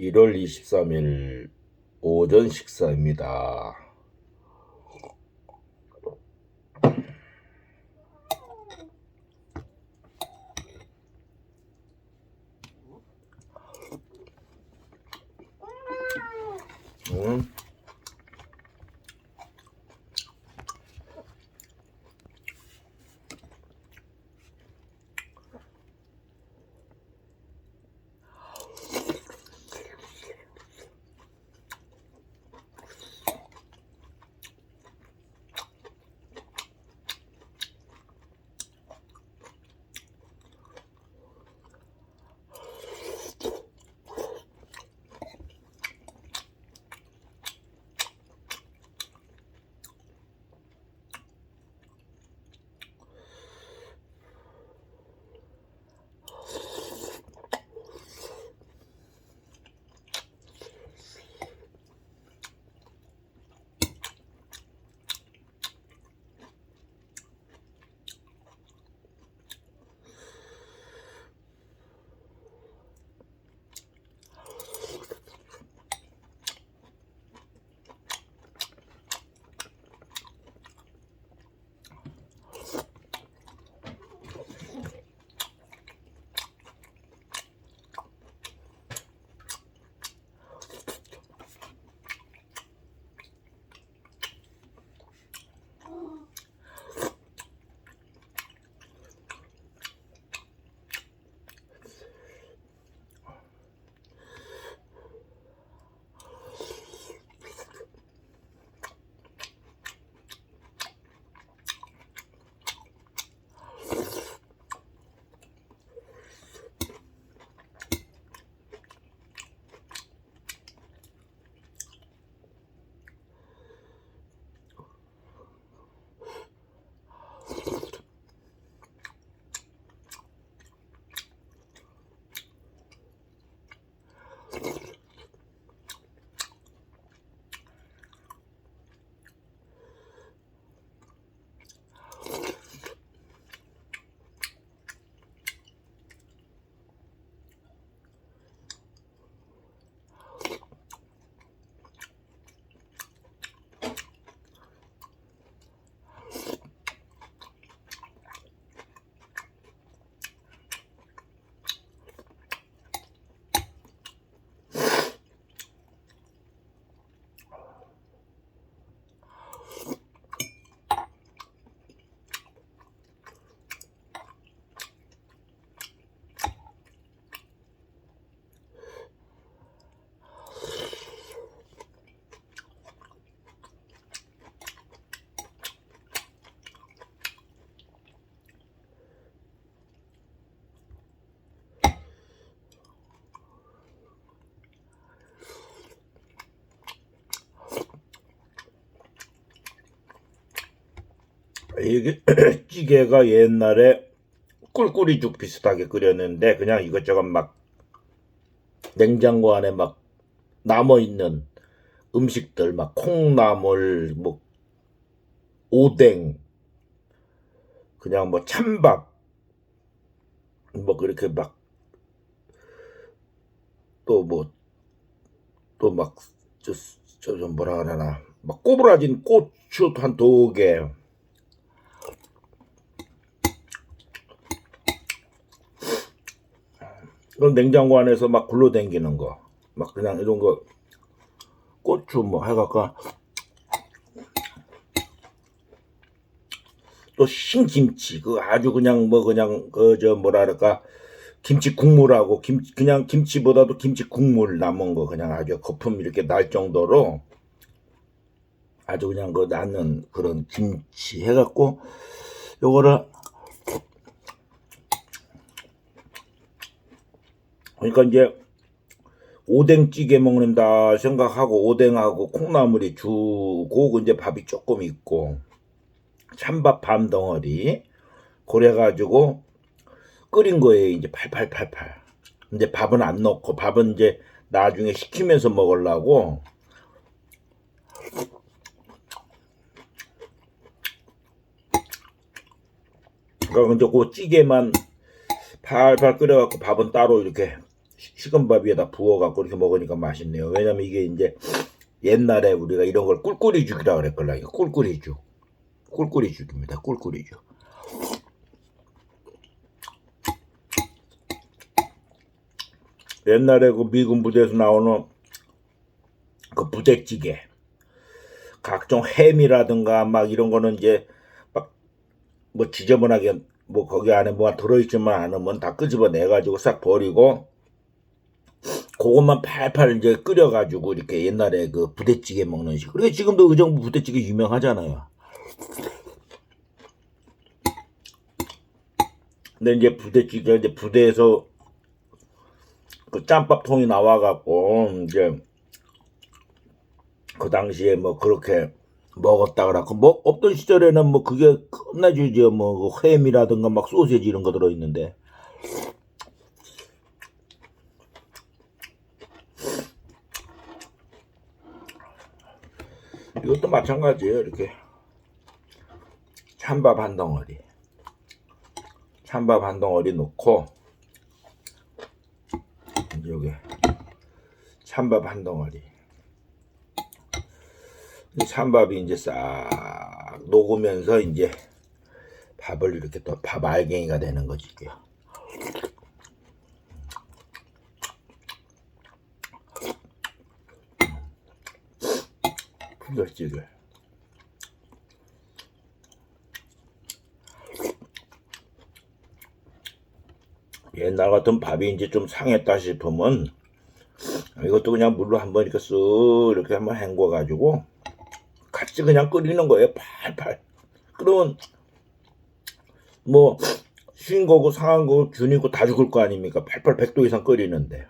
1월 23일 오전 식사입니다. 이게 찌개가 옛날에 꿀꿀이죽 비슷하게 끓였는데 그냥 이것저것 막 냉장고 안에 막 남아 있는 음식들 막 콩나물 뭐 오뎅 그냥 뭐 찬밥 뭐 그렇게 막 또 뭐 또 막 저저좀 뭐라 그러나 막 꼬부라진 고추 한 두 개. 그런 냉장고 안에서 막 굴러댕기는 거, 막 그냥 이런 거. 고추 뭐 해갖고. 또 신김치. 그 아주 그냥 뭐 그냥 그 저 뭐라 그럴까? 김치 국물하고 김 그냥 김치보다도 김치 국물 남은 거 그냥 아주 거품 이렇게 날 정도로 아주 그냥 그 나는 그런 김치 해갖고 요거를 그러니까 이제 오뎅찌개 먹는다 생각하고 오뎅하고 콩나물이 주고 이제 밥이 조금 있고 찬밥 반 덩어리 그래 가지고 끓인 거예요 이제 팔팔팔팔. 이제 밥은 안 넣고 밥은 이제 나중에 식히면서 먹으려고 그러니까 이제 그 찌개만 팔팔 끓여갖고 밥은 따로 이렇게 시- 식은 밥 위에다 부어갖고 이렇게 먹으니까 맛있네요. 왜냐면 이게 이제 옛날에 우리가 이런 걸 꿀꿀이 죽이라 그랬걸라. 이거 꿀꿀이 죽. 꿀꿀이 죽입니다. 꿀꿀이 죽. 옛날에 그 미군 부대에서 나오는 그 부대찌개. 각종 햄이라든가 막 이런 거는 이제 막 뭐 지저분하게 뭐 거기 안에 뭐가 들어있지만 않으면 다 끄집어내 가지고 싹 버리고 그것만 팔팔 이제 끓여가지고 이렇게 옛날에 그 부대찌개 먹는 식. 그래 지금도 의정부 부대찌개 유명하잖아요. 근데 이제 부대찌개 이제 부대에서 그 짬밥통이 나와갖고 이제 그 당시에 뭐 그렇게 먹었다 그래갖고 뭐 없던 시절에는 뭐 그게 끝나주죠 뭐그 햄이라든가 막 소세지 이런 거 들어있는데 이것도 마찬가지예요 이렇게. 찬밥 한 덩어리. 찬밥 한 덩어리 넣고 여기 찬밥 한 덩어리. 이 찬밥이 이제 싹 녹으면서 이제 밥을 이렇게 또 밥 알갱이가 되는 거지 이게. 부대찌개 옛날 같은 밥이 이제 좀 상했다 싶으면 이것도 그냥 물로 한번 이렇게 쓱 이렇게 한번 헹궈 가지고 같이 그냥 끓이는 거예요 팔팔. 그러면 뭐 쉰 거고 상한 거고 균이고 다 죽을 거 아닙니까? 88 100도 이상 끓이는데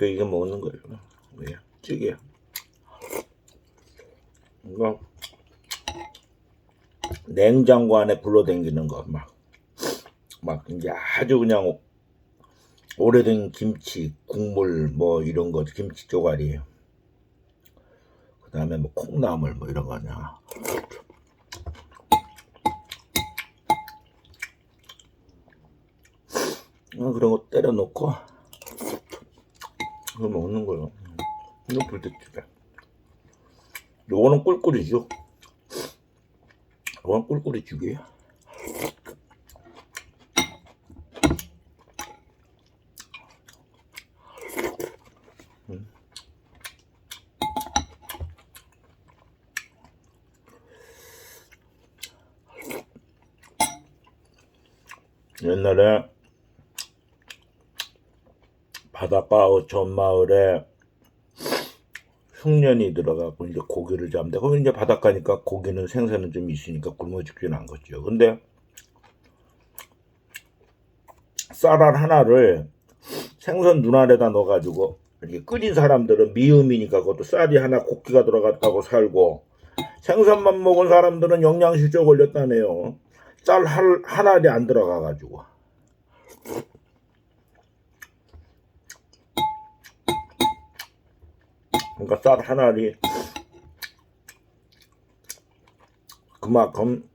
그렇게 이게 먹는 거예요. 예, 찌개 이거 냉장고 안에 불러당기는 거 막 막 이제 아주 그냥 오래된 김치 국물 뭐 이런 거 김치 쪼가리 그 다음에 뭐 콩나물 뭐 이런 거냐 어, 그런 거 때려 놓고 이거 먹는 거요. 이거 불대찌개 요거는 꿀꿀이죠? 요거는 꿀꿀이 죽이에요 옛날에 바닷가 전 마을에 흉년이 들어가고 이제 고기를 잡는데 거기 이제 바닷가니까 고기는 생선은 좀 있으니까 굶어 죽지는 않겠죠. 근데 쌀알 하나를 생선 눈알에다 넣어가지고 이렇게 끓인 사람들은 미음이니까 그것도 쌀이 하나 고기가 들어갔다고 살고 생선만 먹은 사람들은 영양실조 걸렸다네요. 쌀 한, 한 알이 안 들어가가지고. 그러니까 쌀 한 알이 그만큼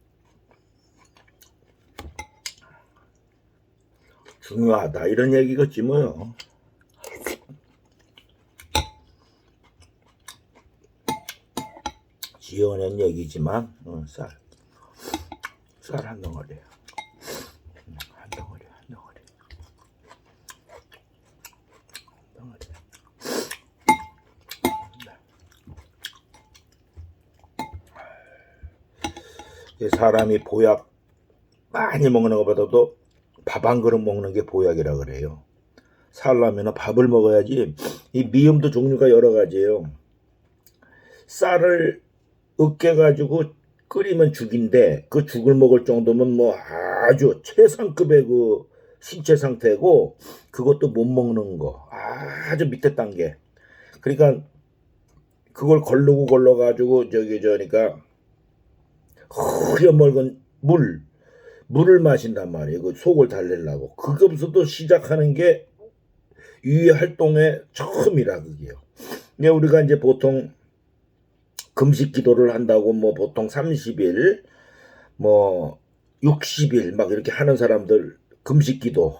중요하다 이런 얘기겠지 뭐요. 지어낸 얘기지만 어, 쌀. 쌀 한 덩어리. 음, 한 덩어리, 한 덩어리. 한 덩어리. 이 사람이 보약 많이 먹는 것보다도 밥 한 그릇 먹는 게 보약이라 그래요. 살려면 밥을 먹어야지. 이 미음도 종류가 여러 가지예요. 쌀을 으깨가지고 끓이면 죽인데 그 죽을 먹을 정도면 뭐 아주 최상급의 그 신체 상태고 그것도 못 먹는 거 아주 밑에 단계 그러니까 그걸 걸르고 걸러 가지고 저기 저니까 흐려멀건 물 물을 마신단 말이에요. 그 속을 달래려고. 그거부터 시작하는 게 유해 활동의 처음이라 그게요. 근데 우리가 이제 보통 금식 기도를 한다고 뭐 보통 30일 뭐 60일 막 이렇게 하는 사람들 금식 기도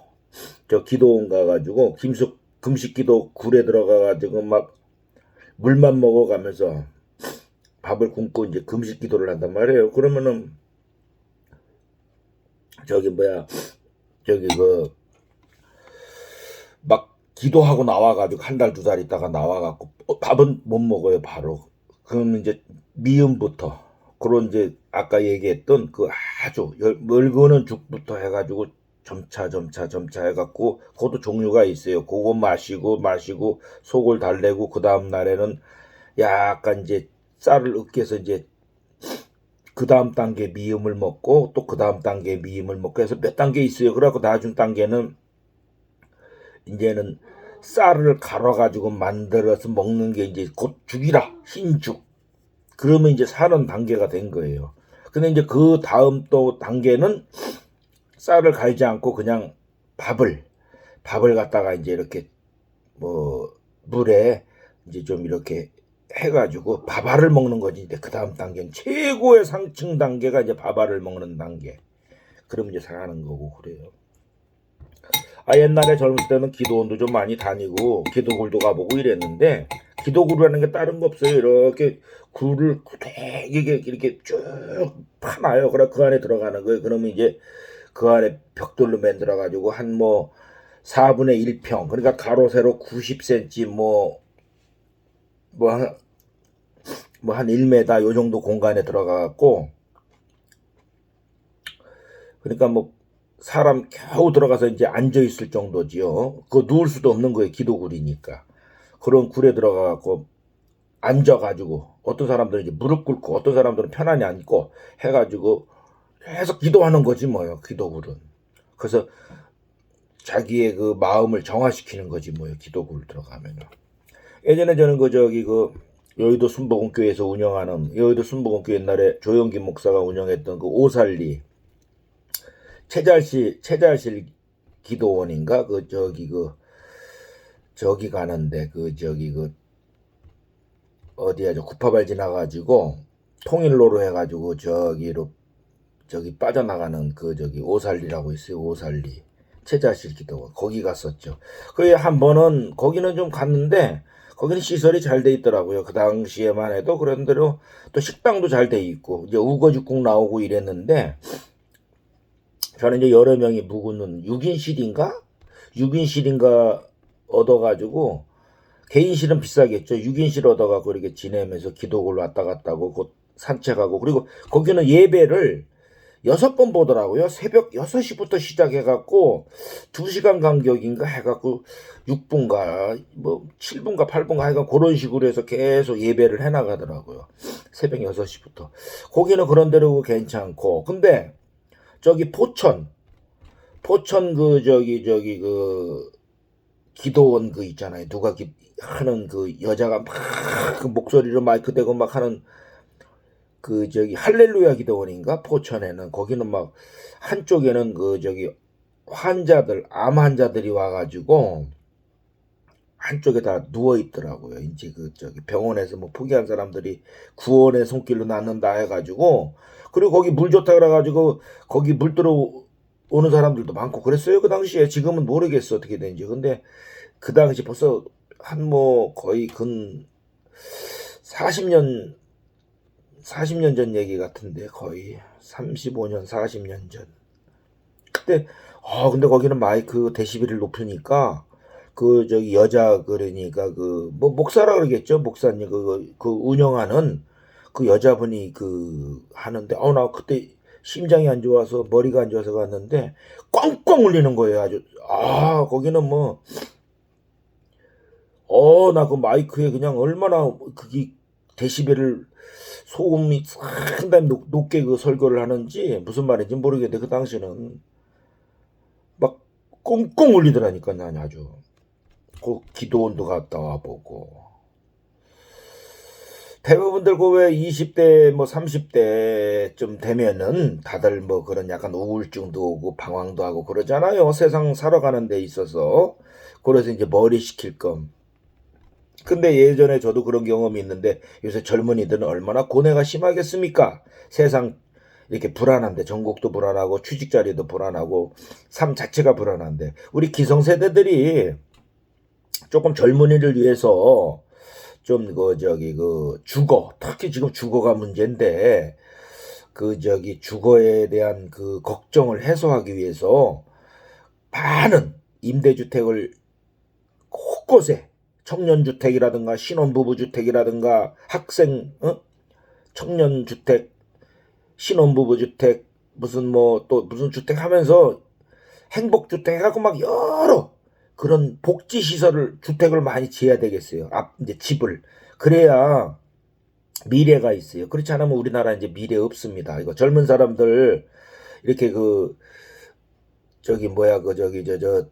저 기도원 가가지고 김숙 금식 기도 굴에 들어가가지고 막 물만 먹어가면서 밥을 굶고 이제 금식 기도를 한단 말이에요. 그러면은 저기 뭐야 저기 그 막 기도하고 나와가지고 한 달 두달 있다가 나와갖고 어, 밥은 못 먹어요 바로. 그러면 이제 미음부터 그런 이제 아까 얘기했던 그 아주 열- 멀거는 죽부터 해가지고 점차 점차 점차 해갖고 그것도 종류가 있어요. 그거 마시고 마시고 속을 달래고 그 다음 날에는 약간 이제 쌀을 으깨서 이제 그 다음 단계 미음을 먹고 또 그 다음 단계 미음을 먹고 해서 몇 단계 있어요. 그래갖고 나중 단계는 이제는 쌀을 갈아가지고 만들어서 먹는 게 이제 곧 죽이라 흰죽. 그러면 이제 사는 단계가 된 거예요. 근데 이제 그 다음 또 단계는 쌀을 갈지 않고 그냥 밥을 밥을 갖다가 이제 이렇게 뭐 물에 이제 좀 이렇게 해가지고 밥알을 먹는 거지. 이제 그 다음 단계는 최고의 상층 단계가 이제 밥알을 먹는 단계. 그럼 이제 사는 거고 그래요. 아 옛날에 젊을 때는 기도원도 좀 많이 다니고 기도굴도 가보고 이랬는데 기도굴이라는 게 다른 거 없어요. 이렇게 굴을 되게 이렇게, 쭉 파놔요. 그래 그 안에 들어가는 거예요. 그러면 이제 그 안에 벽돌로 만들어 가지고 한 뭐 4분의 1평 그러니까 가로 세로 90cm 뭐뭐한 뭐 한 1m 요 정도 공간에 들어가 갖고 그러니까 뭐 사람 겨우 들어가서 이제 앉아 있을 정도지요. 그거 누울 수도 없는 거예요. 기도굴이니까. 그런 굴에 들어가 갖고 앉아 가지고 어떤 사람들은 이제 무릎 꿇고 어떤 사람들은 편안히 앉고 해 가지고 계속 기도하는 거지 뭐요. 기도굴은. 그래서 자기의 그 마음을 정화시키는 거지 뭐요. 기도굴 들어가면은. 예전에 저는 그 저기 그 여의도 순복음교회에서 운영하는 여의도 순복음교회 옛날에 조영기 목사가 운영했던 그 오살리 최잘실 최잘실 기도원인가? 그 저기 그 저기 가는데 그 저기 그 어디야 저 구파발 지나가지고 통일로로 해가지고 저기로 저기 빠져나가는 그 저기 오살리라고 있어요. 오살리. 최자실 기도원. 거기 갔었죠. 그게 한 번은 거기는 좀 갔는데 거기는 시설이 잘 돼 있더라고요. 그 당시에만 해도 그런 대로 또 식당도 잘 돼 있고 이제 우거지국 나오고 이랬는데 저는 이제 여러 명이 묵은 6인 실인가 6인 실인가 얻어가지고 개인실은 비싸겠죠. 6인실 얻어가고 이렇게 지내면서 기도를 왔다 갔다 하고 곧 산책하고 그리고 거기는 예배를 여섯 번 보더라고요. 새벽 6시부터 시작해갖고 2시간 간격인가 해갖고 6분가 뭐 7분가 8분가 하여간 그런 식으로 해서 계속 예배를 해나가더라고요. 새벽 6시부터. 거기는 그런 대로 괜찮고. 근데 저기 포천 포천 그 저기 저기 그 기도원 그 있잖아요. 누가 기, 하는 그 여자가 막 그 목소리로 마이크 대고 막 하는 그 저기 할렐루야 기도원인가? 포천에는. 거기는 막 한쪽에는 그 저기 환자들 암 환자들이 와가지고 한쪽에 다 누워 있더라고요. 이제 그 저기 병원에서 뭐 포기한 사람들이 구원의 손길로 낫는다 해가지고 그리고 거기 물 좋다 그래가지고 거기 물 들어 오는 사람들도 많고 그랬어요 그 당시에. 지금은 모르겠어 어떻게 되는지. 근데 그 당시 벌써 한 뭐 거의 근 40년 40년 전 얘기 같은데 거의. 35년 40년 전. 그때 아 근데 거기는 마이크 데시벨을 높으니까 그 저기 여자 그러니까 그 뭐 목사라 그러겠죠? 목사님 그, 그 운영하는 그 여자분이 그 하는데 어 나 그때 심장이 안 좋아서 머리가 안 좋아서 갔는데 꽝꽝 울리는 거예요 아주. 아 거기는 뭐 어 나 그 마이크에 그냥 얼마나 그게 데시벨을 소음이 상당히 높, 높게 그 설교를 하는지 무슨 말인지 모르겠는데 그 당시는 막 꽁꽁 울리더라니까 난 아주 그 기도원도 갔다 와 보고 대부분들 그 왜 20대 뭐 30대쯤 되면은 다들 뭐 그런 약간 우울증도 오고 방황도 하고 그러잖아요. 세상 살아가는 데 있어서. 그래서 이제 머리 식힐 검. 근데 예전에 저도 그런 경험이 있는데 요새 젊은이들은 얼마나 고뇌가 심하겠습니까? 세상 이렇게 불안한데 전국도 불안하고 취직 자리도 불안하고 삶 자체가 불안한데 우리 기성세대들이 조금 젊은이를 위해서 좀 그 저기 그 주거 특히 지금 주거가 문제인데 그 저기 주거에 대한 그 걱정을 해소하기 위해서 많은 임대주택을 곳곳에 청년주택이라든가 신혼부부주택이라든가 학생 어? 청년주택 신혼부부주택 무슨 뭐 또 무슨 주택 하면서 행복주택 해갖고 막 여러 그런 복지시설을 주택을 많이 지어야 되겠어요. 앞 이제 집을 그래야 미래가 있어요. 그렇지 않으면 우리나라 이제 미래 없습니다. 이거 젊은 사람들 이렇게 그 저기 뭐야 그 저기 저저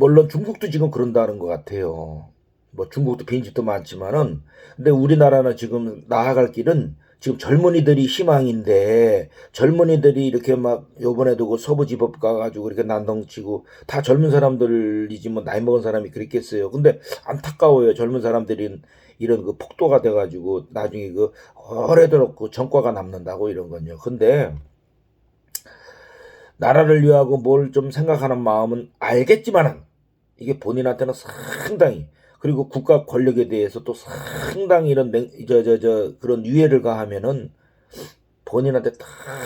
물론 중국도 지금 그런다는 것 같아요. 뭐 중국도 빈집도 많지만은 근데 우리나라는 지금 나아갈 길은 지금 젊은이들이 희망인데 젊은이들이 이렇게 막 요번에도 그 서부지법 가가지고 이렇게 난동치고 다 젊은 사람들이지 뭐 나이 먹은 사람이 그랬겠어요. 근데 안타까워요. 젊은 사람들이 이런 그 폭도가 돼가지고 나중에 그 오래도록 그 전과가 남는다고 이런 건요. 근데 나라를 위하고 뭘 좀 생각하는 마음은 알겠지만은 이게 본인한테는 상당히 그리고 국가 권력에 대해서 또 상당히 이런 저저저 그런 유해를 가하면은 본인한테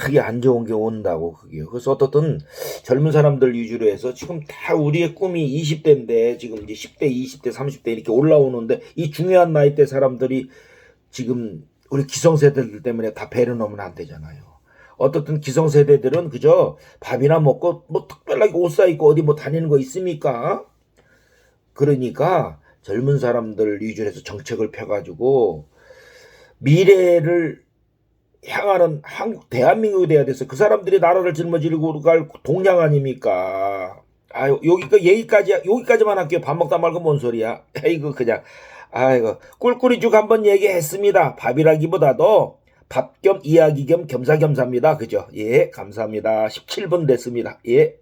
되게 안 좋은 게 온다고 그게요. 그래서 어떻든 젊은 사람들 위주로 해서 지금 다 우리의 꿈이 20대인데 지금 이제 10대, 20대, 30대 이렇게 올라오는데 이 중요한 나이 대 사람들이 지금 우리 기성세대들 때문에 다 배를 넣으면 안 되잖아요. 어떻든 기성세대들은 그저 밥이나 먹고 뭐 특별하게 옷 사입고 어디 뭐 다니는 거 있습니까? 그러니까 젊은 사람들 위주로 해서 정책을 펴가지고 미래를 향하는 한국 대한민국이 돼야 돼서 그 사람들이 나라를 짊어지고 갈 동량 아닙니까? 아 여기까 얘기까지 여기까지만 할게요. 밥 먹다 말고 뭔 소리야? 아이고 그냥 아이고 꿀꿀이 죽 한번 얘기했습니다. 밥이라기보다도 밥 겸 이야기 겸 겸사겸사입니다. 그죠? 예 감사합니다. 17분 됐습니다. 예.